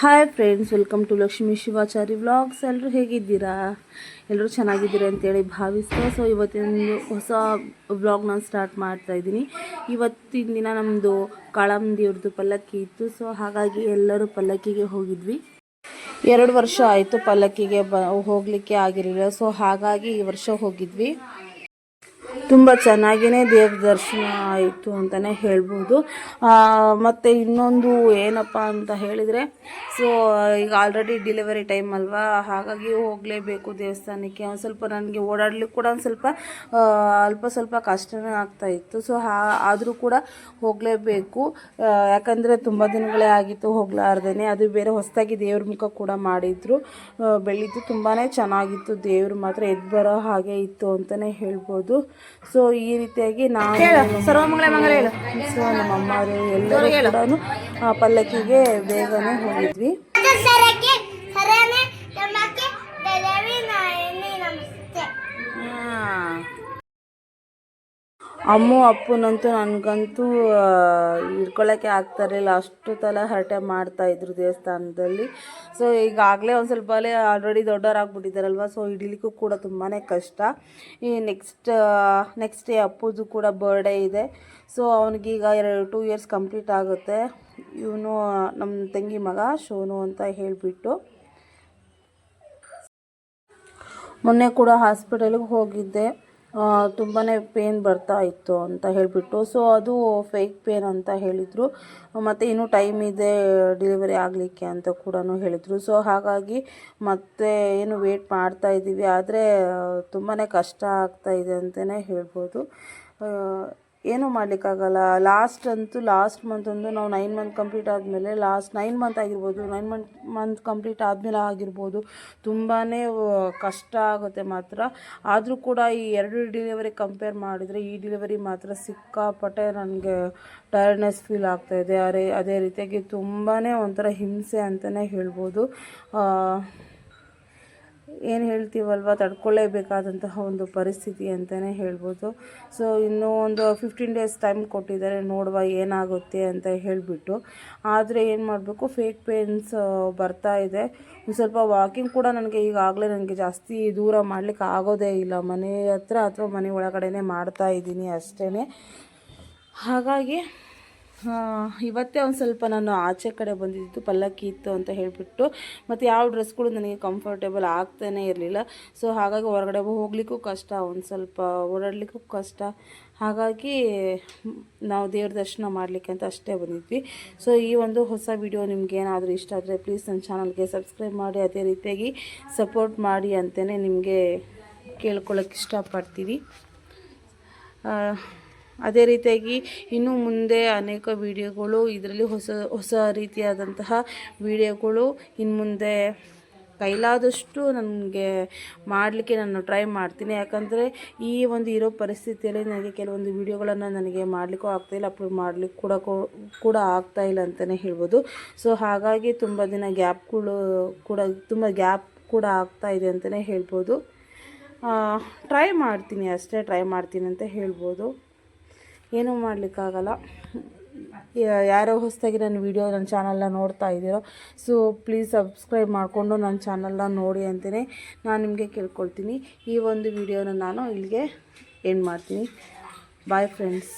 Hi friends welcome to Lakshmi Shivachari vlogs ಎಲ್ಲರೂ ಹೇಗಿದ್ದೀರಾ? ಎಲ್ಲರೂ ಚೆನ್ನಾಗಿದ್ದೀರಾ ಅಂತೇಳಿ ಭಾವಿಸ್ತಾ ಸೊ ಇವತ್ತಿನ ಹೊಸ ವ್ಲಾಗ್ ನಾನು ಸ್ಟಾರ್ಟ್ ಮಾಡ್ತಾ ಇದ್ದೀನಿ. ಇವತ್ತಿನ ದಿನ ನಮ್ಮದು ಕಾಳಂದಿಯವ್ರದ್ದು ಪಲ್ಲಕ್ಕಿ ಇತ್ತು ಸೊ ಹಾಗಾಗಿ ಎಲ್ಲರೂ ಪಲ್ಲಕ್ಕಿಗೆ ಹೋಗಿದ್ವಿ. ಎರಡು ವರ್ಷ ಆಯಿತು ಪಲ್ಲಕ್ಕಿಗೆ ಬ, ಹೋಗಲಿಕ್ಕೆ ಆಗಿರಲಿಲ್ಲ ಸೊ ಹಾಗಾಗಿ ಈ ವರ್ಷ ಹೋಗಿದ್ವಿ. ತುಂಬ ಚೆನ್ನಾಗಿಯೇ ದೇವ್ರ ದರ್ಶನ ಆಯಿತು ಅಂತಲೇ ಹೇಳ್ಬೋದು. ಮತ್ತು ಇನ್ನೊಂದು ಏನಪ್ಪ ಅಂತ ಹೇಳಿದರೆ ಸೊ ಈಗ ಆಲ್ರೆಡಿ ಡಿಲಿವರಿ ಟೈಮ್ ಅಲ್ವಾ? ಹಾಗಾಗಿ ಹೋಗಲೇಬೇಕು ದೇವಸ್ಥಾನಕ್ಕೆ. ಒಂದು ಸ್ವಲ್ಪ ನನಗೆ ಓಡಾಡಲಿಕ್ಕೆ ಕೂಡ ಒಂದು ಸ್ವಲ್ಪ ಅಲ್ಪ ಸ್ವಲ್ಪ ಕಷ್ಟನೇ ಆಗ್ತಾ ಇತ್ತು. ಸೊ ಹಾ, ಆದರೂ ಕೂಡ ಹೋಗಲೇಬೇಕು. ಯಾಕಂದರೆ ತುಂಬ ದಿನಗಳೇ ಆಗಿತ್ತು ಹೋಗ್ಲಾರ್ದೇ ಅದು ಬೇರೆ ಹೊಸದಾಗಿ ದೇವ್ರ ಮುಖ ಕೂಡ ಮಾಡಿದ್ರು. ಬೆಳೀತು. ತುಂಬಾ ಚೆನ್ನಾಗಿತ್ತು. ದೇವ್ರು ಮಾತ್ರ ಎದ್ದು ಬರೋ ಹಾಗೆ ಇತ್ತು ಅಂತಲೇ ಹೇಳ್ಬೋದು. ಸೊ ಈ ರೀತಿಯಾಗಿ ನಾವು ಸರ್ವಮಂಗಳ ಮಂಗಳ ಸೊ ನಮ್ಮ ಅಮ್ಮರು ಎಲ್ಲರೂ ಕೂಡ ಆ ಪಲ್ಲಕ್ಕಿಗೆ ಬೇಗನೆ ಹೋಗಿದ್ವಿ. ಅಮ್ಮು, ಅಪ್ಪನಂತೂ ನನಗಂತೂ ಹಿಡ್ಕೊಳ್ಳೋಕ್ಕೆ ಆಗ್ತಾ ಇರಲಿಲ್ಲ. ಅಷ್ಟು ತಲೆ ಹರಟೆ ಮಾಡ್ತಾ ಇದ್ರು ದೇವಸ್ಥಾನದಲ್ಲಿ. ಸೊ ಈಗಾಗಲೇ ಒಂದು ಸ್ವಲ್ಪ ಅಲ್ಲೇ ಆಲ್ರೆಡಿ ದೊಡ್ಡವರಾಗ್ಬಿಟ್ಟಿದ್ದಾರಲ್ವ? ಸೊ ಹಿಡಿಲಿಕ್ಕೂ ಕೂಡ ತುಂಬಾ ಕಷ್ಟ. ಈ ನೆಕ್ಸ್ಟ್ ನೆಕ್ಸ್ಟ್ ಡೇ ಅಪ್ಪದು ಕೂಡ ಬರ್ಡೇ ಇದೆ. ಸೊ ಅವನಿಗೀಗ ಎರಡು ಟೂ ಇಯರ್ಸ್ ಕಂಪ್ಲೀಟ್ ಆಗುತ್ತೆ. ಇವನು ನಮ್ಮ ತಂಗಿ ಮಗ ಶೋನು ಅಂತ ಹೇಳಿಬಿಟ್ಟು. ಮೊನ್ನೆ ಕೂಡ ಹಾಸ್ಪಿಟಲ್ಗೆ ಹೋಗಿದ್ದೆ. ತುಂಬಾ ಪೇನ್ ಬರ್ತಾ ಇತ್ತು ಅಂತ ಹೇಳಿಬಿಟ್ಟು. ಸೊ ಅದು ಫೇಕ್ ಪೇನ್ ಅಂತ ಹೇಳಿದರು. ಮತ್ತು ಇನ್ನೂ ಟೈಮ್ ಇದೆ ಡೆಲಿವರಿ ಆಗಲಿಕ್ಕೆ ಅಂತ ಕೂಡ ಹೇಳಿದರು. ಸೊ ಹಾಗಾಗಿ ಮತ್ತೆ ಏನು ವೇಟ್ ಮಾಡ್ತಾ ಇದ್ದೀವಿ. ಆದರೆ ತುಂಬಾ ಕಷ್ಟ ಆಗ್ತಾ ಇದೆ ಅಂತಲೇ ಹೇಳ್ಬೋದು. ಏನೂ ಮಾಡಲಿಕ್ಕಾಗಲ್ಲ. ಲಾಸ್ಟ್ ಅಂತೂ ಲಾಸ್ಟ್ ಮಂತ್ ಒಂದು ನಾವು ನೈನ್ ಮಂತ್ ಕಂಪ್ಲೀಟ್ ಆದಮೇಲೆ ಲಾಸ್ಟ್ ನೈನ್ ಮಂತ್ ಆಗಿರ್ಬೋದು ನೈನ್ ಮಂತ್ ಮಂತ್ ಕಂಪ್ಲೀಟ್ ಆದಮೇಲೆ ಆಗಿರ್ಬೋದು ತುಂಬಾ ಕಷ್ಟ ಆಗುತ್ತೆ ಮಾತ್ರ. ಆದರೂ ಕೂಡ ಈ ಎರಡು ಡಿಲಿವರಿ ಕಂಪೇರ್ ಮಾಡಿದರೆ ಈ ಡಿಲಿವರಿ ಮಾತ್ರ ಸಿಕ್ಕಾಪಟ್ಟೆ ನನಗೆ ಟಯರ್ಡ್ನೆಸ್ ಫೀಲ್ ಆಗ್ತಾಯಿದೆ ಅದೇ ಅದೇ ರೀತಿಯಾಗಿ ತುಂಬಾ ಒಂಥರ ಹಿಂಸೆ ಅಂತಲೇ ಹೇಳ್ಬೋದು. ಏನು ಹೇಳ್ತೀವಲ್ವ? ತಡ್ಕೊಳ್ಳೇಬೇಕಾದಂತಹ ಒಂದು ಪರಿಸ್ಥಿತಿ ಅಂತಲೇ ಹೇಳ್ಬೋದು. ಸೊ ಇನ್ನೂ ಒಂದು ಫಿಫ್ಟೀನ್ ಡೇಸ್ ಟೈಮ್ ಕೊಟ್ಟಿದ್ದಾರೆ. ನೋಡುವ ಏನಾಗುತ್ತೆ ಅಂತ ಹೇಳಿಬಿಟ್ಟು. ಆದರೆ ಏನು ಮಾಡಬೇಕು? ಫೇಕ್ ಪೇನ್ಸ್ ಬರ್ತಾ ಇದೆ. ಒಂದು ಸ್ವಲ್ಪ ವಾಕಿಂಗ್ ಕೂಡ ನನಗೆ ಈಗಾಗಲೇ ನನಗೆ ಜಾಸ್ತಿ ದೂರ ಮಾಡಲಿಕ್ಕೆ ಆಗೋದೇ ಇಲ್ಲ. ಮನೆ ಹತ್ರ ಅಥವಾ ಮನೆ ಒಳಗಡೆನೇ ಮಾಡ್ತಾ ಇದ್ದೀನಿ ಅಷ್ಟೇ ಹಾಗಾಗಿ ಇವತ್ತೇ ಒಂದು ಸ್ವಲ್ಪ ನಾನು ಆಚೆ ಕಡೆ ಬಂದಿದ್ದು, ಪಲ್ಲಕ್ಕಿ ಇತ್ತು ಅಂತ ಹೇಳಿಬಿಟ್ಟು. ಮತ್ತು ಯಾವ ಡ್ರೆಸ್ಗಳು ನನಗೆ ಕಂಫರ್ಟೇಬಲ್ ಆಗ್ತಾನೇ ಇರಲಿಲ್ಲ. ಸೊ ಹಾಗಾಗಿ ಹೊರಗಡೆ ಹೋಗ್ಲಿಕ್ಕೂ ಕಷ್ಟ, ಒಂದು ಸ್ವಲ್ಪ ಓಡಾಡಲಿಕ್ಕೂ ಕಷ್ಟ. ಹಾಗಾಗಿ ನಾವು ದೇವ್ರ ದರ್ಶನ ಮಾಡಲಿಕ್ಕೆ ಅಂತ ಅಷ್ಟೇ ಬಂದಿದ್ವಿ. ಸೊ ಈ ಒಂದು ಹೊಸ ವಿಡಿಯೋ ನಿಮ್ಗೆ ಏನಾದರೂ ಇಷ್ಟ ಆದರೆ ಪ್ಲೀಸ್ ನನ್ನ ಚಾನಲ್ಗೆ ಸಬ್ಸ್ಕ್ರೈಬ್ ಮಾಡಿ, ಅದೇ ರೀತಿಯಾಗಿ ಸಪೋರ್ಟ್ ಮಾಡಿ ಅಂತಲೇ ನಿಮಗೆ ಕೇಳ್ಕೊಳ್ಳೋಕೆ ಇಷ್ಟಪಡ್ತೀವಿ. ಅದೇ ರೀತಿಯಾಗಿ ಇನ್ನು ಮುಂದೆ ಅನೇಕ ವಿಡಿಯೋಗಳು ಇದರಲ್ಲಿ ಹೊಸ ಹೊಸ ರೀತಿಯಾದಂತಹ ವಿಡಿಯೋಗಳು ಇನ್ನು ಮುಂದೆ ಕೈಲಾದಷ್ಟು ನನಗೆ ಮಾಡಲಿಕ್ಕೆ ನಾನು ಟ್ರೈ ಮಾಡ್ತೀನಿ. ಯಾಕಂದರೆ ಈ ಒಂದು ಇರೋ ಪರಿಸ್ಥಿತಿಯಲ್ಲಿ ನನಗೆ ಕೆಲವೊಂದು ವಿಡಿಯೋಗಳನ್ನು ನನಗೆ ಮಾಡಲಿಕ್ಕೂ ಆಗ್ತಾಯಿಲ್ಲ ಅಪ್ಲೋಡ್ ಮಾಡಲಿಕ್ಕೆ ಕೂಡ ಕೂಡ ಆಗ್ತಾಯಿಲ್ಲ ಅಂತಲೇ ಹೇಳ್ಬೋದು. ಸೊ, ಹಾಗಾಗಿ ತುಂಬ ದಿನ ಗ್ಯಾಪ್ಗಳು ಕೂಡ ತುಂಬ ಗ್ಯಾಪ್ ಕೂಡ ಆಗ್ತಾ ಇದೆ ಅಂತಲೇ ಹೇಳ್ಬೋದು. ಟ್ರೈ ಮಾಡ್ತೀನಿ ಅಷ್ಟೇ, ಟ್ರೈ ಮಾಡ್ತೀನಿ ಅಂತ ಹೇಳ್ಬೋದು. ಏನೂ ಮಾಡಲಿಕ್ಕಾಗಲ್ಲ. ಯಾರೋ ಹೊಸದಾಗಿ ನನ್ನ ವೀಡಿಯೋ ನನ್ನ ಚಾನಲ್ನ ನೋಡ್ತಾ ಇದ್ದೀರೋ ಸೊ ಪ್ಲೀಸ್ ಸಬ್ಸ್ಕ್ರೈಬ್ ಮಾಡಿಕೊಂಡು ನನ್ನ ಚಾನಲ್ನ ನೋಡಿ ಅಂತಲೇ ನಾನು ನಿಮಗೆ ಕೇಳ್ಕೊಳ್ತೀನಿ. ಈ ಒಂದು ವಿಡಿಯೋನ ನಾನು ಇಲ್ಲಿಗೆ ಎಂಡ್ ಮಾಡ್ತೀನಿ. Bye friends